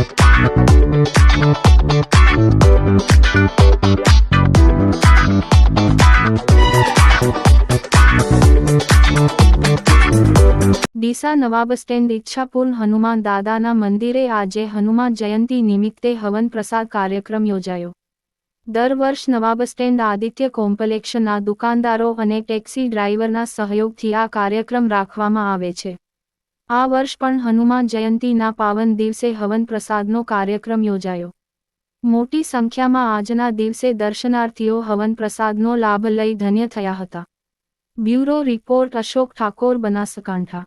Deesa Nawab stand ઈચ્છાપૂર્ણ હનુમાન દાદાના મંદિરે આજે હનુમાન જયંતી નિમિત્તે હવન પ્રસાદ કાર્યક્રમ યોજાયો. દર વર્ષ નવાબ સ્ટેન્ડ આદિત્ય કોમ્પ્લેક્ષના દુકાનદારો અને ટેક્સી ડ્રાઈવરના સહયોગથી આ કાર્યક્રમ રાખવામાં આવે છે. આ વર્ષ પણ હનુમાન જયંતીના પાવન દિવસે હવન પ્રસાદનો કાર્યક્રમ યોજાયો. મોટી સંખ્યામાં આજના દિવસે દર્શનાર્થીઓ હવન પ્રસાદનો લાભ લઈ ધન્ય થયા હતા. Bureau report Ashok Thakor Banaskantha.